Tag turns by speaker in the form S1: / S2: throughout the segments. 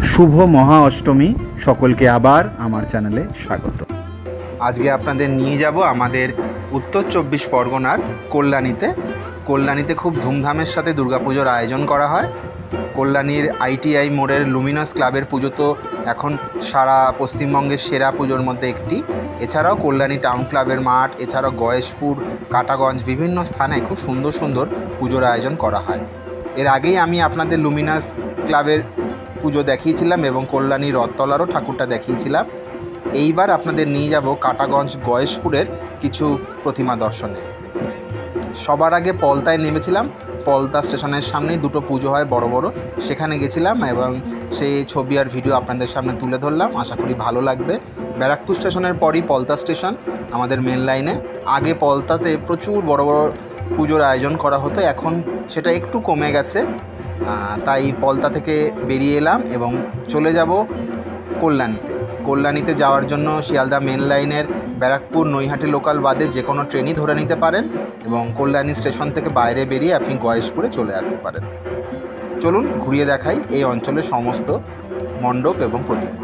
S1: শুভ মহা অষ্টমী। সকলকে আবার আমার চ্যানেলে স্বাগত।
S2: আজকে আপনাদের নিয়ে যাব আমাদের উত্তর চব্বিশ পরগনার কল্যাণীতে। কল্যাণীতে খুব ধুমধামের সাথে দুর্গাপুজোর আয়োজন করা হয়। কল্যাণীর আইটিআই মোড়ের লুমিনাস ক্লাবের পুজো তো এখন সারা পশ্চিমবঙ্গের সেরা পুজোর মধ্যে একটি। এছাড়াও কল্যাণী টাউন ক্লাবের মাঠ, এছাড়াও গয়েশপুর, কাটাগঞ্জ বিভিন্ন স্থানে খুব সুন্দর সুন্দর পুজোর আয়োজন করা হয়। এর আগেই আমি আপনাদের লুমিনাস ক্লাবের পুজো দেখিয়েছিলাম এবং কল্যাণী রথতলারও ঠাকুরটা দেখিয়েছিলাম। এইবার আপনাদের নিয়ে যাব কাটাগঞ্জ গয়েশপুরের কিছু প্রতিমা দর্শনে। সবার আগে পলতায় নেমেছিলাম। পলতা স্টেশনের সামনেই দুটো পুজো হয় বড় বড়। সেখানে গেছিলাম এবং সেই ছবি আর ভিডিও আপনাদের সামনে তুলে ধরলাম। আশা করি ভালো লাগবে। ব্যারাকপুর স্টেশনের পরই পলতা স্টেশন, আমাদের মেন লাইনে আগে পলতাতে প্রচুর বড় বড় পুজোর আয়োজন করা হতো, এখন সেটা একটু কমে গেছে। তাই পলতা থেকে বেরিয়ে এলাম এবং চলে যাব কল্যাণীতে। কল্যাণীতে যাওয়ার জন্য শিয়ালদা মেন লাইনের ব্যারাকপুর, নৈহাটি লোকাল বাদে যে কোনো ট্রেনই ধরে নিতে পারেন এবং কল্যাণী স্টেশন থেকে বাইরে বেরিয়ে আপনি গয়েশপুরে চলে আসতে পারেন। চলুন ঘুরিয়ে দেখাই এই অঞ্চলের সমস্ত মণ্ডপ এবং প্রতিমা।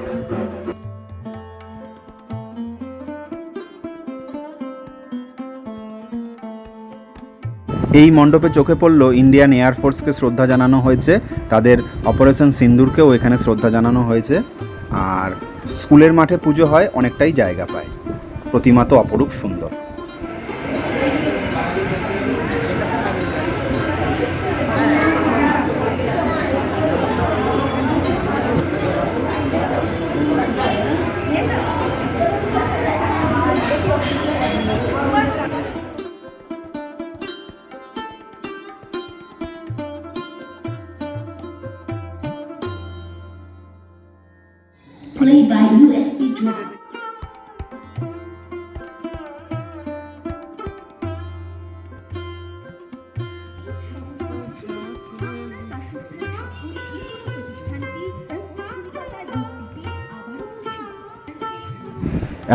S1: এই মণ্ডপে চোখে পড়ল ইন্ডিয়ান এয়ারফোর্সকে শ্রদ্ধা জানানো হয়েছে। তাদের অপারেশন সিন্দুরকেও এখানে শ্রদ্ধা জানানো হয়েছে। আর স্কুলের মাঠে পুজো হয়, অনেকটাই জায়গা পায়। প্রতিমা তো অপরূপ সুন্দর।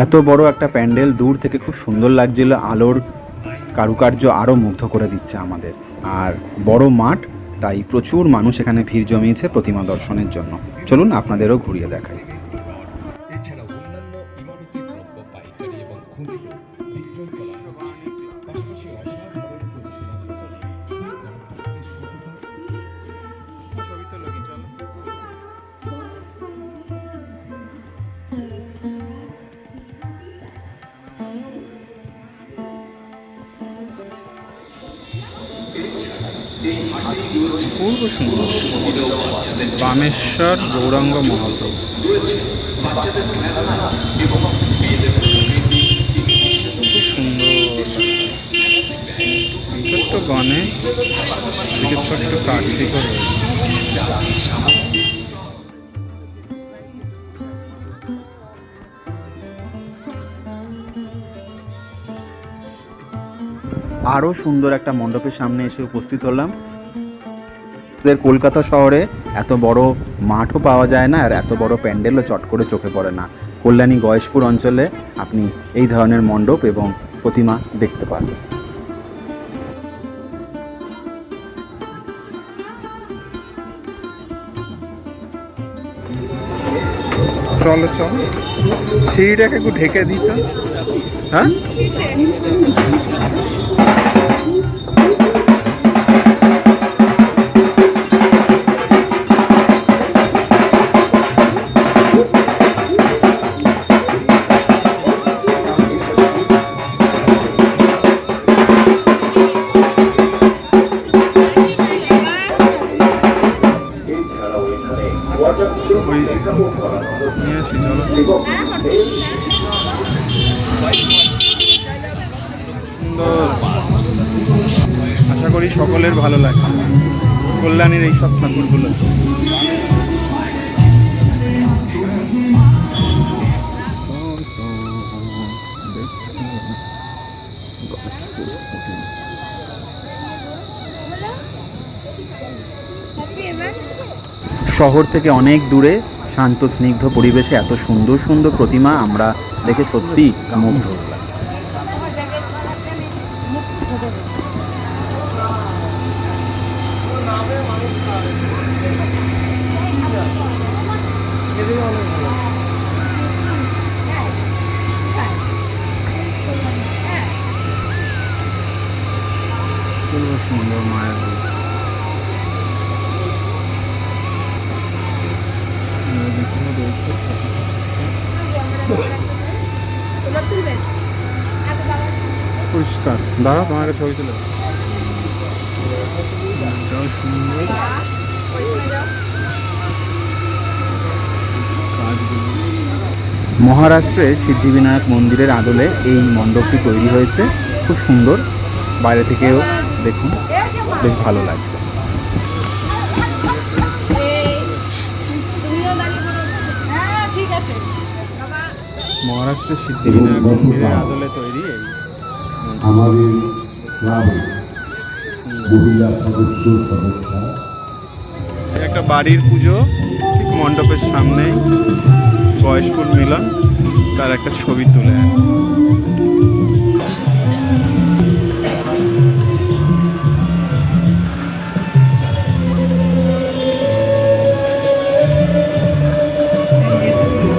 S1: এত বড় একটা প্যান্ডেল দূর থেকে খুব সুন্দর লাগছিল, আলোর কারুকার্য আরও মুগ্ধ করে দিচ্ছে আমাদের। আর বড় মাঠ, তাই প্রচুর মানুষ এখানে ভিড় জমিয়েছে প্রতিমা দর্শনের জন্য। চলুন আপনাদেরও ঘুরিয়ে দেখাই। পূর্ব সুন্দর বামেশ্বর গৌরাঙ্গ মহাপ্রভু। খুব সুন্দর। গণেশ কার্তিক রয়েছে। আরও সুন্দর একটা মণ্ডপের সামনে এসে উপস্থিত হলাম। আমাদের কলকাতা শহরে এত বড় মাঠও পাওয়া যায় না, আর এত বড় প্যান্ডেলও চট করে চোখে পড়ে না। কল্যাণী গয়েশপুর অঞ্চলে আপনি এই ধরনের মণ্ডপ এবং প্রতিমা দেখতে পান। চলো চলো। সিঁড়িটাকে একটু ঢেকে দিত হ্যাঁ নিয়ে আসি চলো সুন্দর আশা করি সকলের ভালো লাগছে। কল্যাণীর এই সব ঠাকুরগুলো। শহর থেকে অনেক দূরে শান্ত, স্নিগ্ধ পরিবেশে এত সুন্দর সুন্দর প্রতিমা আমরা দেখে সত্যি মুগ্ধ। সুন্দর মায়ের রূপ এখানে রয়েছে পরিষ্কার দাঁড়া তোমার ছবি তুলে সুন্দর। কাজগুলো মহারাষ্ট্রে সিদ্ধিবিনায়ক মন্দিরের আদলে এই মণ্ডপটি তৈরি হয়েছে। খুব সুন্দর। বাইরে থেকেও দেখুন, বেশ ভালো
S3: আছে
S1: মহারাষ্ট্রের সিদ্ধিবিনায়ক মন্দিরের আদলে তৈরি
S4: আমাদের গ্রামে মহিলা সদস্য সদস্যা।
S1: একটা বাড়ির পুজো, ঠিক মণ্ডপের সামনে বয়স্ক মিলন, তার একটা ছবি তুলে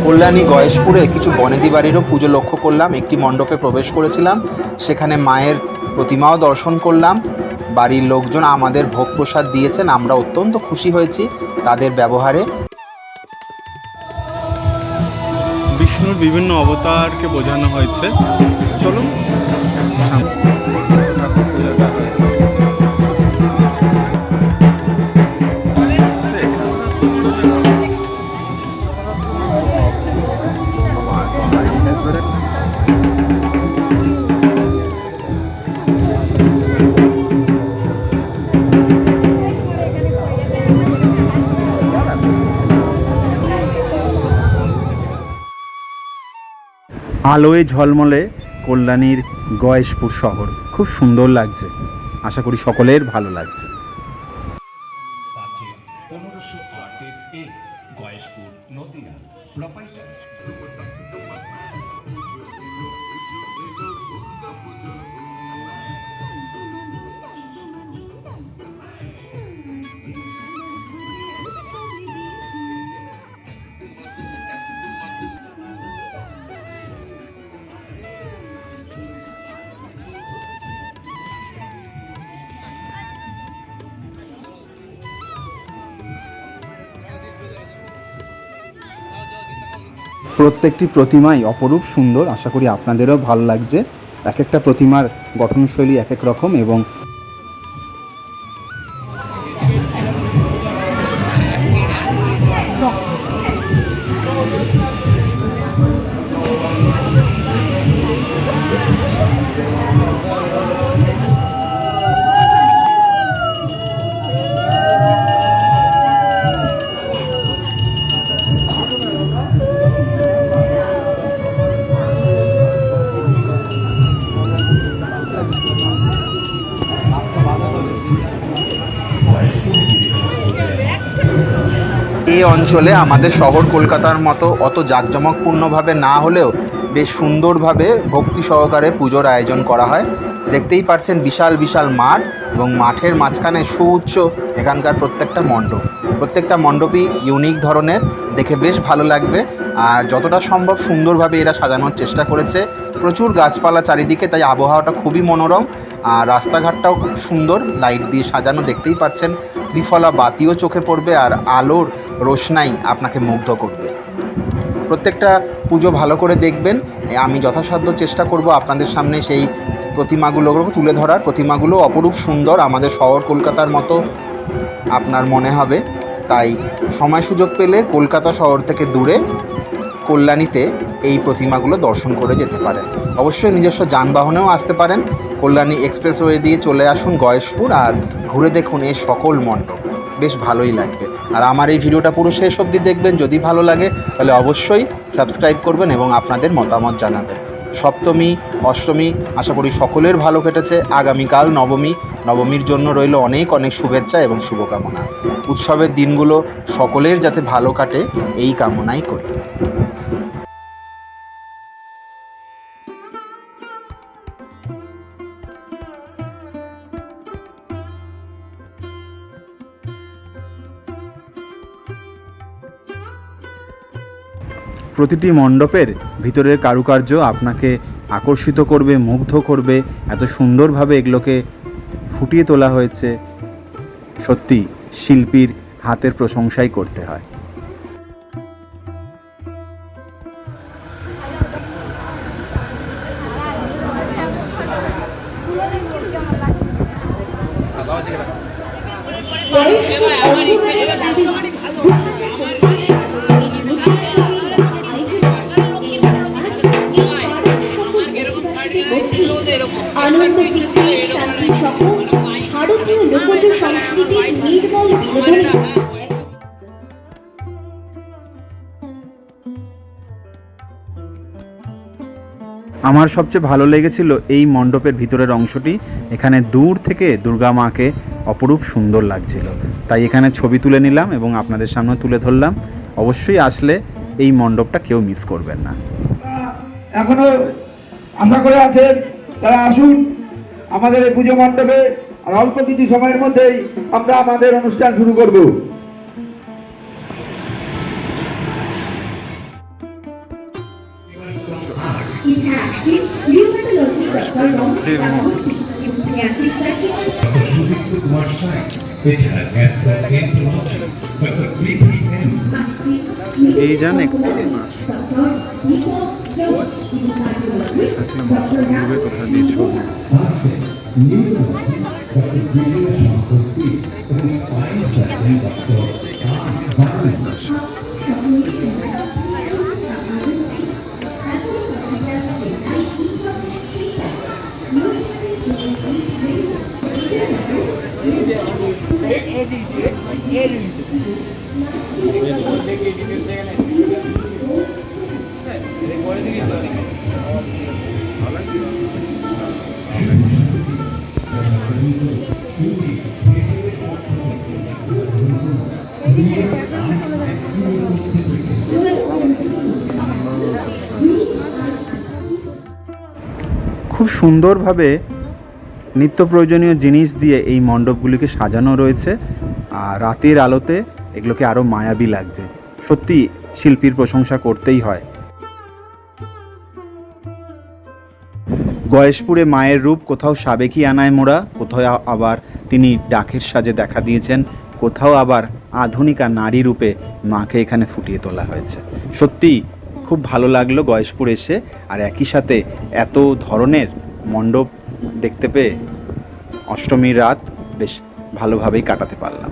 S2: কল্যাণী গয়েশপুরে কিছু বনেদি বাড়িরও পুজো লক্ষ্য করলাম। একটি মণ্ডপে প্রবেশ করেছিলাম। সেখানে মায়ের প্রতিমাও দর্শন করলাম। বাড়ির লোকজন আমাদের ভোগ প্রসাদ দিয়েছেন। আমরা অত্যন্ত খুশি হয়েছি তাদের ব্যবহারে।
S1: বিষ্ণুর বিভিন্ন অবতারকে বোঝানো হয়েছে। চলুন আলোয় ঝলমলে কল্যাণীর গয়েশপুর শহর। খুব সুন্দর লাগছে। আশা করি সকলের ভালো লাগছে।
S5: গয়েশপুর, নদিয়া
S1: প্রত্যেকটি প্রতিমাই অপরূপ সুন্দর। আশা করি আপনাদেরও ভালো লাগছে। এক একটা প্রতিমার গঠনশৈলী এক এক রকম এবং
S2: অঞ্চলে আমাদের শহর কলকাতার মতো অত জাঁকজমকপূর্ণভাবে না হলেও বেশ সুন্দরভাবে ভক্তি সহকারে পুজোর আয়োজন করা হয়। দেখতেই পাচ্ছেন বিশাল বিশাল মাঠ এবং মাঠের মাঝখানে সুউচ্চ এখানকার প্রত্যেকটা মণ্ডপ। প্রত্যেকটা মণ্ডপই ইউনিক ধরনের, দেখে বেশ ভালো লাগবে। আর যতটা সম্ভব সুন্দরভাবে এরা সাজানোর চেষ্টা করেছে। প্রচুর গাছপালা চারিদিকে, তাই আবহাওয়াটা খুবই মনোরম। আর রাস্তাঘাটটাও খুব সুন্দর লাইট দিয়ে সাজানো, দেখতেই পাচ্ছেন। ত্রিফলা বাতিও চোখে পড়বে আর আলোর রোশনাই আপনাকে মুগ্ধ করবে। প্রত্যেকটা পুজো ভালো করে দেখবেন। আমি যথাসাধ্য চেষ্টা করব আপনাদের সামনে সেই প্রতিমাগুলো তুলে ধরার। প্রতিমাগুলো অপরূপ সুন্দর, আমাদের শহর কলকাতার মতো আপনার মনে হবে। তাই সময় সুযোগ পেলে কলকাতা শহর থেকে দূরে কল্যাণীতে এই প্রতিমাগুলো দর্শন করে যেতে পারেন। অবশ্যই নিজস্ব যানবাহনেও আসতে পারেন। কল্যাণী এক্সপ্রেসওয়ে দিয়ে চলে আসুন গয়েশপুর আর ঘুরে দেখুন এই সকল মণ্ডপ। বেশ ভালোই লাগবে। আর আমার এই ভিডিওটা পুরো শেষ অবধি দেখবেন। যদি ভালো লাগে, তাহলে অবশ্যই সাবস্ক্রাইব করবেন এবং আপনাদের মতামত জানাবেন। সপ্তমী, অষ্টমী, আশা করি সকলের ভালো কেটেছে। আগামীকাল নবমী, নবমীর জন্য রইল অনেক অনেক শুভেচ্ছা এবং শুভকামনা। উৎসবের দিনগুলো সকলের যাতে ভালো কাটে, এই কামনাই করি।
S1: প্রতিটি মণ্ডপের ভিতরের কারুকার্য আপনাকে আকর্ষিত করবে, মুগ্ধ করবে, এত সুন্দরভাবে এগুলোকে ফুটিয়ে তোলা হয়েছে। সত্যি শিল্পীর হাতের প্রশংসাই করতে হয়। আমার সবচেয়ে ভালো লেগেছিল এই মণ্ডপের ভিতরের অংশটি। এখানে দূর থেকে দুর্গা মাকে অপরূপ সুন্দর লাগছিল। তাই এখানে ছবি তুলে নিলাম এবং আপনাদের সামনে তুলে ধরলাম। অবশ্যই আসলে এই মণ্ডপটা কেউ মিস করবেন না।
S6: এখনও আশা করে আছেন, তারা আসুন আমাদের এই পুজো মণ্ডপে। আর অল্প কিছু সময়ের মধ্যেই আমরা আমাদের অনুষ্ঠান শুরু করব।
S5: কুমার এছাড়া
S1: এই যান একটু কোথা দিয়েছ
S4: আসছেন
S1: খুব সুন্দরভাবে নিত্য প্রয়োজনীয় জিনিস দিয়ে এই মণ্ডপগুলিকে সাজানো রয়েছে। আর রাতের আলোতে এগুলোকে আরও মায়াবী লাগছে। সত্যি শিল্পীর প্রশংসা করতেই হয়। গয়েশপুরে মায়ের রূপ কোথাও সাবেকি আনায় মোড়া কোথাও আবার তিনি ডাকের সাজে দেখা দিয়েছেন, কোথাও আবার আধুনিকা নারী রূপে মাকে এখানে ফুটিয়ে তোলা হয়েছে। সত্যি খুব ভালো লাগল গয়েশপুর এসে, আর একই সাথে এত ধরনের মণ্ডপ দেখতে পেয়ে অষ্টমীর রাত বেশ ভালোভাবেই কাটাতে পারলাম।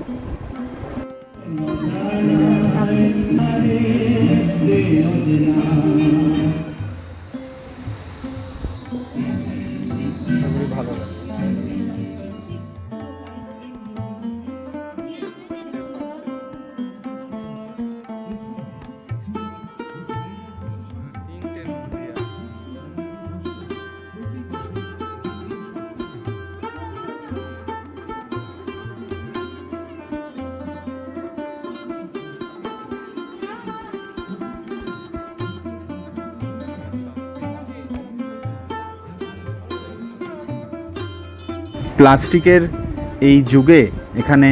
S1: প্লাস্টিকের এই যুগে এখানে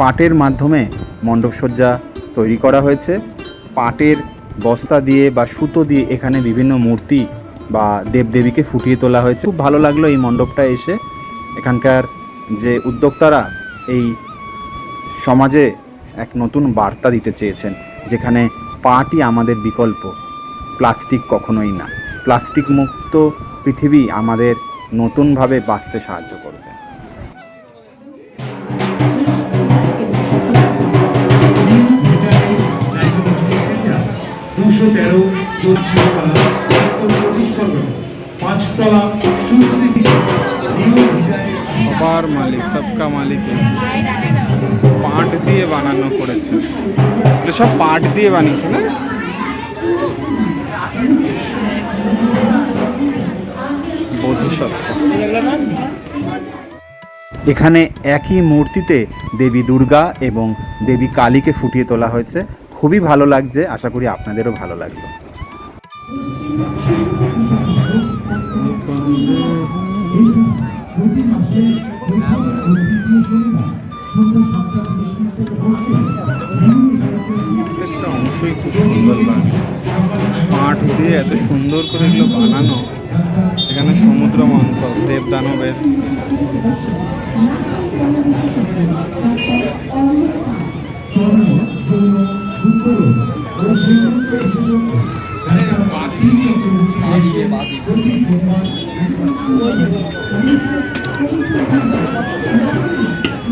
S1: পাটের মাধ্যমে মণ্ডপসজ্জা তৈরি করা হয়েছে। পাটের বস্তা দিয়ে বা সুতো দিয়ে এখানে বিভিন্ন মূর্তি বা দেবদেবীকে ফুটিয়ে তোলা হয়েছে। খুব ভালো লাগল এই মণ্ডপটা এসে। এখানকার যে উদ্যোক্তারা এই সমাজে এক নতুন বার্তা দিতে চেয়েছেন, যেখানে পাটই আমাদের বিকল্প, প্লাস্টিক কখনোই না। প্লাস্টিক মুক্ত পৃথিবী আমাদের নতুনভাবে বাঁচতে সাহায্য করবে।
S7: দুশো তেরো চব্বিশ পাঁচতলা সুস্মৃতি
S1: সবার মালিক সবকা মালিক পাট দিয়ে বানানো করেছে। সব পাট দিয়ে বানিয়েছে না? এখানে একই মূর্তিতে দেবী দুর্গা এবং দেবী কালীকে ফুটিয়ে তোলা হয়েছে। খুবই ভালো লাগছে আশা করি আপনাদেরও ভালো লাগল। অংশই খুব সুন্দর মাঠ দিয়ে এত সুন্দর করে এগুলো বানানো। এখানে সমুদ্র মন্থন দেব দানবের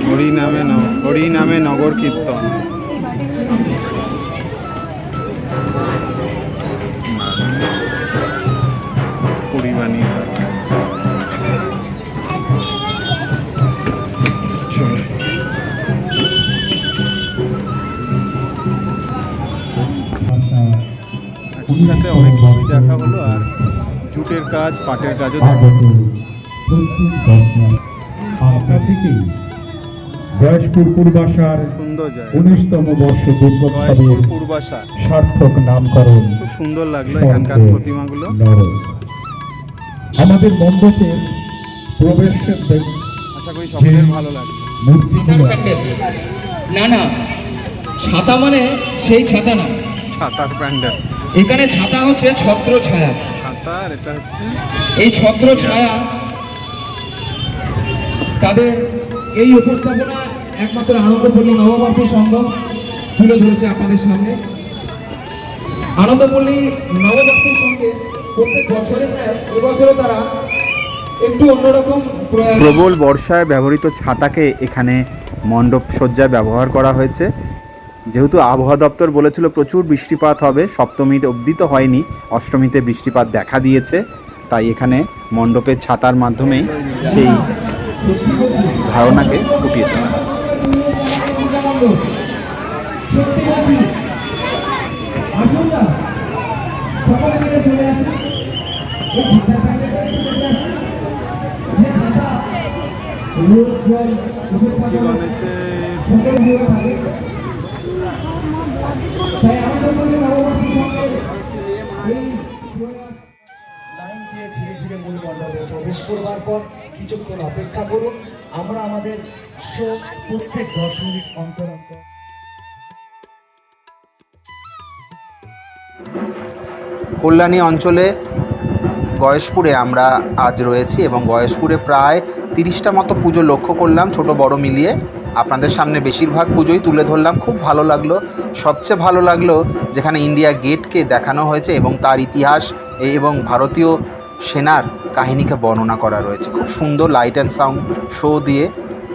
S1: হরি নামে হরি নামে নগর কীর্তন সাথে অনেক কিছুই দেখা হলো আর জুটের কাজ পাটের কাজও দেখা
S4: থেকেই বয়সপুর
S1: জায়গা।
S4: উনিশতম বর্ষ দুর্গোৎসবের সার্থক নামকরণ
S1: খুব সুন্দর লাগল এখানকার প্রতিমাগুলো।
S4: আমাদের মণ্ডপের প্রবেশের
S1: আশা করি সকলের ভালো লাগবে।
S4: মূর্তিগুলো
S8: না না ছাতা মানে সেই ছাতা না।
S1: ছাতার প্যান্ডেল।
S8: এখানে ছাতা হচ্ছে ছত্র ছায়া।
S1: ছাতা এটা হচ্ছে
S8: এই ছত্র ছায়া তাদের এই উপস্থাপনা একমাত্র আনন্দপল্লী নববর্ষ সংঘ তুলে ধরেছে আপনাদের সামনে। আনন্দপল্লী নববর্ষের সঙ্গে প্রত্যেক ন্যায় এবছরও তারা একটু অন্যরকম
S1: প্রবল বর্ষায় ব্যবহৃত ছাতাকে এখানে মণ্ডপ সজ্জায় ব্যবহার করা হয়েছে। যেহেতু আবহাওয়া দপ্তর বলেছিল প্রচুর বৃষ্টিপাত হবে সপ্তমীর অবধি তো হয়নি, অষ্টমীতে বৃষ্টিপাত দেখা দিয়েছে, তাই এখানে মণ্ডপের ছাতার মাধ্যমেই সেই ধারণাকে ফুটিয়ে তোলা।
S8: তাই আমাদের মধ্যে নববর্ষের সঙ্গে
S9: লাইন দিয়ে ধীরে ধীরে মূল মণ্ডপে প্রবেশ করবার পর কিছুক্ষণ অপেক্ষা করুন। আমরা আমাদের শো প্রত্যেক দশ মিনিট অন্তর অন্তর
S2: কল্যাণী অঞ্চলে গয়েশপুরে আমরা আজ রয়েছি এবং গয়েশপুরে প্রায় তিরিশটা মতো পুজো লক্ষ্য করলাম ছোট বড় মিলিয়ে। আপনাদের সামনে বেশিরভাগ পুজোই তুলে ধরলাম। খুব ভালো লাগল। সবচেয়ে ভালো লাগল যেখানে ইন্ডিয়া গেটকে দেখানো হয়েছে এবং তার ইতিহাস এবং ভারতীয় সেনার কাহিনীকে বর্ণনা করা রয়েছে। খুব সুন্দর লাইট অ্যান্ড সাউন্ড শো দিয়ে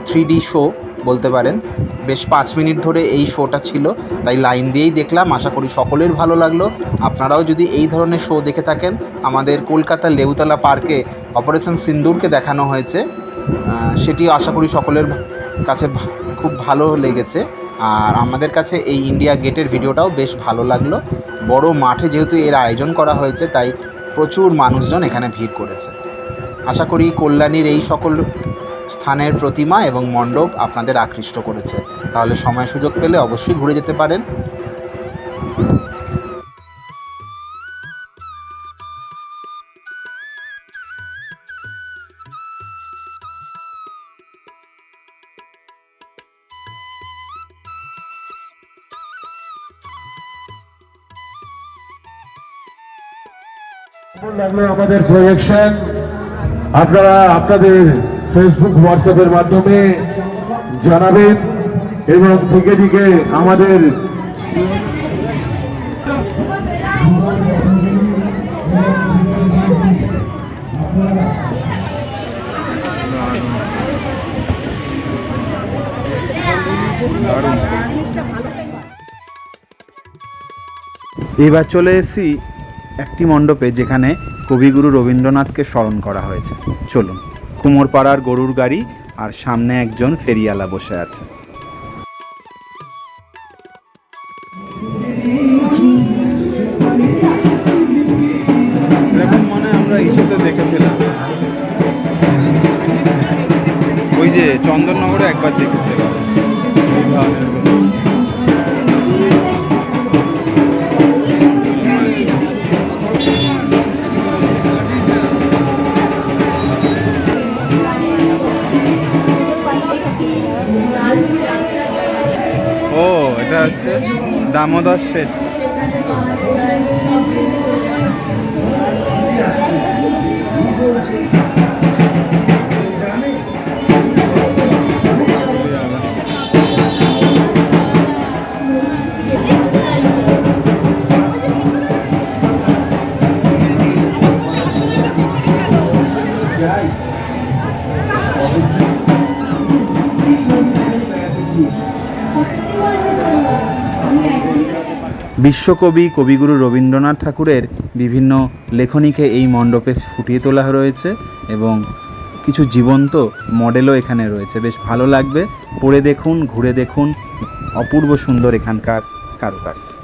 S2: থ্রি শো বলতে পারেন। বেশ পাঁচ মিনিট ধরে এই শোটা ছিল। তাই লাইন দিয়েই দেখলাম। আশা করি সকলের ভালো লাগল। আপনারাও যদি এই ধরনের শো দেখে থাকেন, আমাদের কলকাতার লেবুতলা পার্কে অপারেশন সিন্দুরকে দেখানো হয়েছে। সেটিও আশা করি সকলের কাছে খুব ভালো লেগেছে। আর আমাদের কাছে এই ইন্ডিয়া গেটের ভিডিওটাও বেশ ভালো লাগল। বড় মাঠে যেহেতু এর আয়োজন করা হয়েছে, তাই প্রচুর মানুষজন এখানে ভিড় করেছে। আশা করি কল্যাণীর এই সকল স্থানের প্রতিমা এবং মণ্ডপ আপনাদের আকৃষ্ট করেছে। তাহলে সময় সুযোগ পেলে অবশ্যই ঘুরে যেতে পারেন।
S7: আমাদের প্রজেকশন আপনারা আপনাদের ফেসবুক হোয়াটসঅ্যাপের মাধ্যমে জানাবেন এবং দিকে দিকে আমাদের
S1: এবার চলে এসেছি একটি মণ্ডপে যেখানে কবিগুরু রবীন্দ্রনাথকে স্মরণ করা হয়েছে। চলুন, কুমোরপাড়ার গরুর গাড়ি আর সামনে একজন ফেরিয়ালা বসে আছে। মনে দেখেছিলাম। ওই যে চন্দননগরে একবার দেখেছিলাম। এই ধরনের। হচ্ছে দামোদর শেঠ। বিশ্বকবি কবিগুরু রবীন্দ্রনাথ ঠাকুরের বিভিন্ন লেখনীকে এই মণ্ডপে ফুটিয়ে তোলা রয়েছে এবং কিছু জীবন্ত মডেলও এখানে রয়েছে। বেশ ভালো লাগবে। পড়ে দেখুন, ঘুরে দেখুন। অপূর্ব সুন্দর এখানকার কারুকার্য।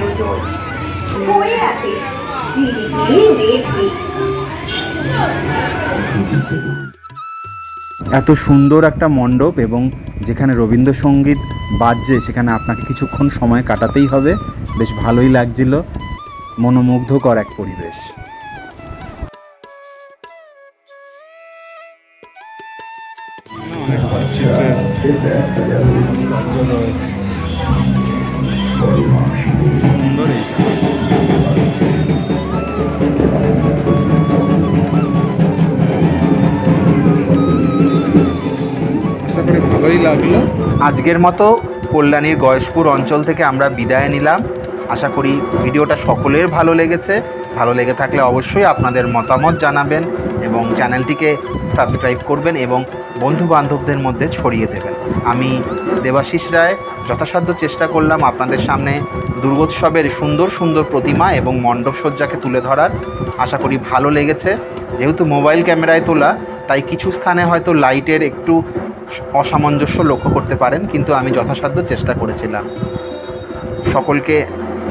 S10: আয়োজন হয়ে আছে
S1: এত সুন্দর একটা মণ্ডপ এবং যেখানে রবীন্দ্রসঙ্গীত বাজছে, সেখানে আপনাকে কিছুক্ষণ সময় কাটাতেই হবে। বেশ ভালোই লাগছিল। মনোমুগ্ধকর এক পরিবেশ।
S2: আজকের মতো কল্যাণীর গয়েশপুর অঞ্চল থেকে আমরা বিদায় নিলাম। আশা করি ভিডিওটা সকলের ভালো লেগেছে। ভালো লেগে থাকলে অবশ্যই আপনাদের মতামত জানাবেন এবং চ্যানেলটিকে সাবস্ক্রাইব করবেন এবং বন্ধু বান্ধবদের মধ্যে ছড়িয়ে দেবেন। আমি দেবাশিস রায়, যথাসাধ্য চেষ্টা করলাম আপনাদের সামনে দুর্গোৎসবের সুন্দর সুন্দর প্রতিমা এবং মণ্ডপসজ্জাকে তুলে ধরার। আশা করি ভালো লেগেছে। যেহেতু মোবাইল ক্যামেরায় তোলা, তাই কিছু স্থানে হয়তো লাইটের একটু অসামঞ্জস্য লক্ষ্য করতে পারেন, কিন্তু আমি যথাসাধ্য চেষ্টা করেছিলাম। সকলকে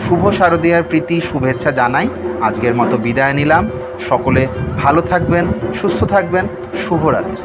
S2: শুভ শারদীয়ার প্রীতি, শুভেচ্ছা জানাই। আজকের মতো বিদায় নিলাম। সকলে ভালো থাকবেন, সুস্থ থাকবেন। শুভরাত্রি।